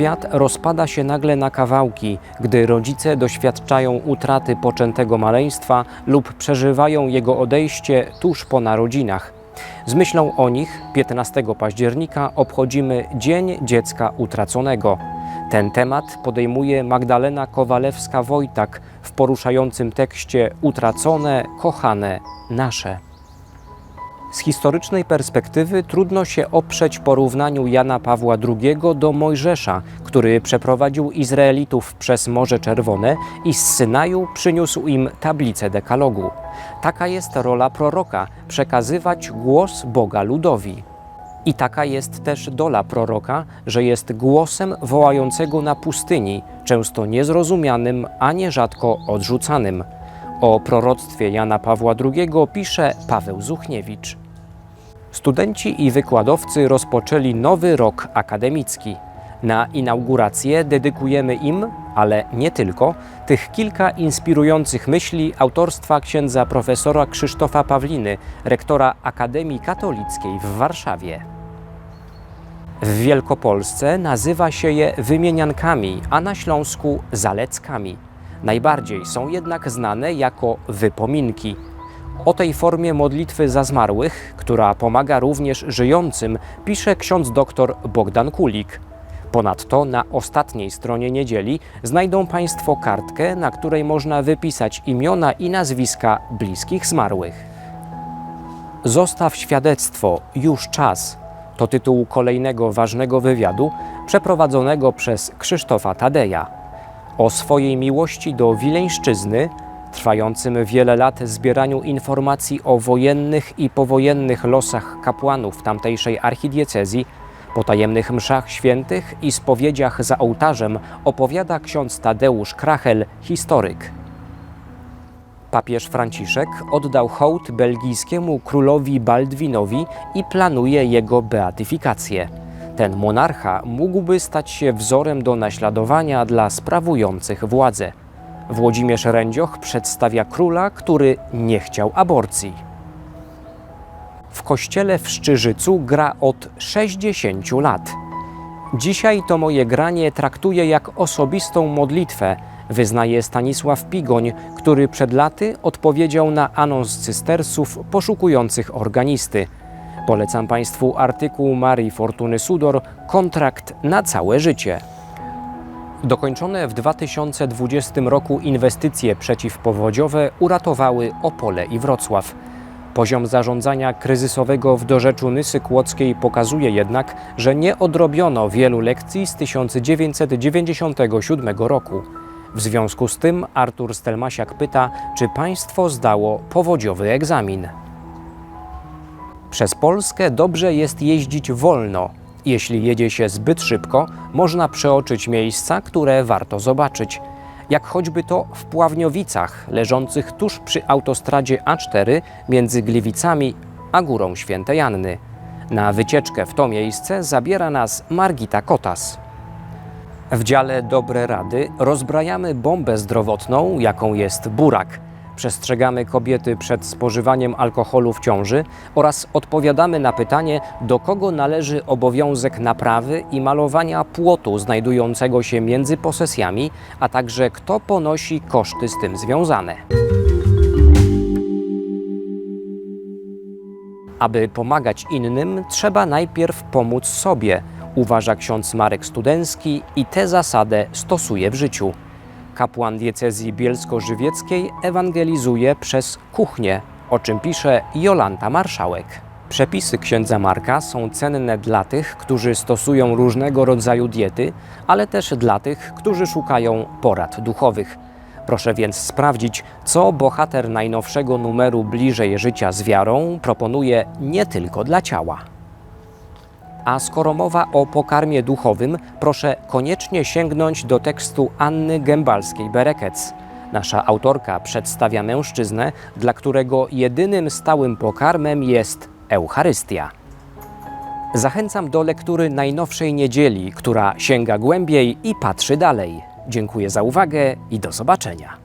Świat rozpada się nagle na kawałki, gdy rodzice doświadczają utraty poczętego maleństwa lub przeżywają jego odejście tuż po narodzinach. Z myślą o nich 15 października obchodzimy Dzień Dziecka Utraconego. Ten temat podejmuje Magdalena Kowalewska-Wojtak w poruszającym tekście Utracone, kochane, nasze. Z historycznej perspektywy trudno się oprzeć porównaniu Jana Pawła II do Mojżesza, który przeprowadził Izraelitów przez Morze Czerwone i z Synaju przyniósł im tablicę dekalogu. Taka jest rola proroka przekazywać głos Boga ludowi. I taka jest też dola proroka, że jest głosem wołającego na pustyni, często niezrozumianym, a nierzadko odrzucanym. O proroctwie Jana Pawła II pisze Paweł Zuchniewicz. Studenci i wykładowcy rozpoczęli nowy rok akademicki. Na inaugurację dedykujemy im, ale nie tylko, tych kilka inspirujących myśli autorstwa księdza profesora Krzysztofa Pawliny, rektora Akademii Katolickiej w Warszawie. W Wielkopolsce nazywa się je wymieniankami, a na Śląsku zaleckami. Najbardziej są jednak znane jako wypominki. O tej formie modlitwy za zmarłych, która pomaga również żyjącym, pisze ksiądz dr Bogdan Kulik. Ponadto na ostatniej stronie niedzieli znajdą Państwo kartkę, na której można wypisać imiona i nazwiska bliskich zmarłych. Zostaw świadectwo, już czas. To tytuł kolejnego ważnego wywiadu przeprowadzonego przez Krzysztofa Tadeja. O swojej miłości do Wileńszczyzny, trwającym wiele lat zbieraniu informacji o wojennych i powojennych losach kapłanów tamtejszej archidiecezji, potajemnych mszach świętych i spowiedziach za ołtarzem opowiada ksiądz Tadeusz Krachel, historyk. Papież Franciszek oddał hołd belgijskiemu królowi Baldwinowi i planuje jego beatyfikację. Ten monarcha mógłby stać się wzorem do naśladowania dla sprawujących władzę. Włodzimierz Rędzioch przedstawia króla, który nie chciał aborcji. W kościele w Szczyżycu gra od 60 lat. Dzisiaj to moje granie traktuję jak osobistą modlitwę, wyznaje Stanisław Pigoń, który przed laty odpowiedział na anons cystersów poszukujących organisty. Polecam Państwu artykuł Marii Fortuny Sudor Kontrakt na całe życie. Dokończone w 2020 roku inwestycje przeciwpowodziowe uratowały Opole i Wrocław. Poziom zarządzania kryzysowego w dorzeczu Nysy Kłodzkiej pokazuje jednak, że nie odrobiono wielu lekcji z 1997 roku. W związku z tym Artur Stelmasiak pyta, czy państwo zdało powodziowy egzamin. Przez Polskę dobrze jest jeździć wolno. Jeśli jedzie się zbyt szybko, można przeoczyć miejsca, które warto zobaczyć. Jak choćby to w Pławniowicach, leżących tuż przy autostradzie A4 między Gliwicami a Górą Świętej Anny. Na wycieczkę w to miejsce zabiera nas Margita Kotas. W dziale Dobre Rady rozbrajamy bombę zdrowotną, jaką jest burak. Przestrzegamy kobiety przed spożywaniem alkoholu w ciąży oraz odpowiadamy na pytanie, do kogo należy obowiązek naprawy i malowania płotu znajdującego się między posesjami, a także kto ponosi koszty z tym związane. Aby pomagać innym, trzeba najpierw pomóc sobie, uważa ksiądz Marek Studencki i tę zasadę stosuje w życiu. Kapłan diecezji bielsko-żywieckiej ewangelizuje przez kuchnię, o czym pisze Jolanta Marszałek. Przepisy księdza Marka są cenne dla tych, którzy stosują różnego rodzaju diety, ale też dla tych, którzy szukają porad duchowych. Proszę więc sprawdzić, co bohater najnowszego numeru Bliżej życia z wiarą proponuje nie tylko dla ciała. A skoro mowa o pokarmie duchowym, proszę koniecznie sięgnąć do tekstu Anny Gębalskiej-Berekec. Nasza autorka przedstawia mężczyznę, dla którego jedynym stałym pokarmem jest Eucharystia. Zachęcam do lektury najnowszej niedzieli, która sięga głębiej i patrzy dalej. Dziękuję za uwagę i do zobaczenia.